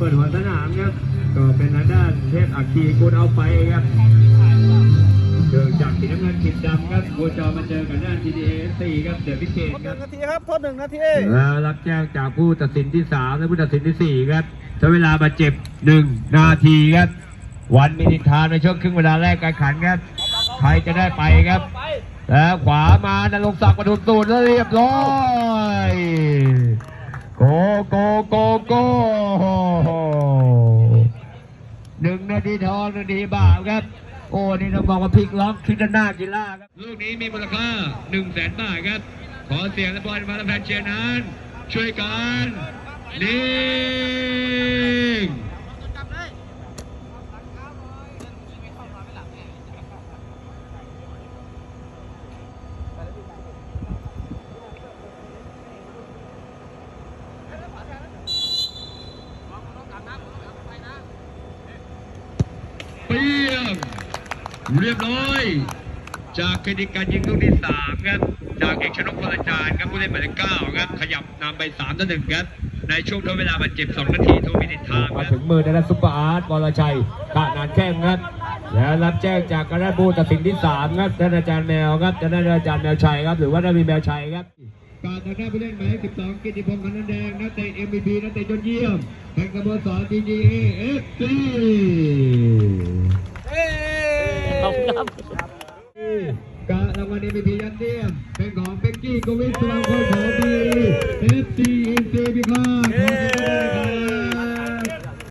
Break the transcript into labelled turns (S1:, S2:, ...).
S1: ปิดหัวสนามครับ ก็เป็นทางด้านเทพอักคีกุลเอาไปครับเดินจากสีน้ำเงินขีดดำครับโคจรมาเจอกับด้าน TDA 4ครับเดอะพิเกต
S2: ทดห
S1: ครั
S2: นึ่
S1: บ
S2: งนาทีครับทดหนึ่งนาที
S1: แล้วรับแจ้งจากผู้ตัดสินที่3และผู้ตัดสินที่4ครับใช้เวลาบาดเจ็บ1นาทีครับ วันมินิทานในช่วงครึ่งเวลาแรกการขันครับ ใครจะได้ไปครับ แล้วขวามานรงค์ศักดิ์ประทุมตูนแล้วเรียบร้อย โกโกโกโกหนึ่งนาทีทองหนึ่งนาทีบาปครับ โอ้นี่ต้องบอกว่าพลิกล็อกคิด้านหน้ากีฬาครับ ลูกนี้มีมูลค่าหนึ่งแสนบาทครับ ขอเสียงและบอลมาแล้วแฟนเชียร์นั้น ช่วยกันนี่ง เปี้ยง เรียบร้อย จากเครดิตการยิงลูกที่สามครับ จากเอกชนกพลจารย์ครับผู้เล่นหมายเลขเก้าครับ ขยับนำไปสามต่อหนึ่งครับ ในช่วงทดเวลาบาดเจ็บสองนาทีทูมินิททาม
S3: มา
S1: ค
S3: ถึ
S1: รับ
S3: งมือในนั้นซุปเปอร์อาร์ตบอลชัยกะนานแข้งครับแล้วรับแจ้งจากคณะผู้ตัดสินที่สามครับท่านอาจารย์แมวครับท่านอาจารย์แมวชัยครับ หรือว่าท่านมีแมวชัยครับ
S1: การทางด้านผู้เล่นหมายเลขสิบสองกิติพงศ์คันนแดงนักเตะ MVP นักเตะยอดเยี่ยมแห่งสโมสร TGA FC
S2: ขอบคุณครับ
S1: กา รางวัล MVP ยอดเยี่ยมเป็นของเป็กกี้กวิทสุวรรณคนของบีเอฟซีเอ็นซีพิฆา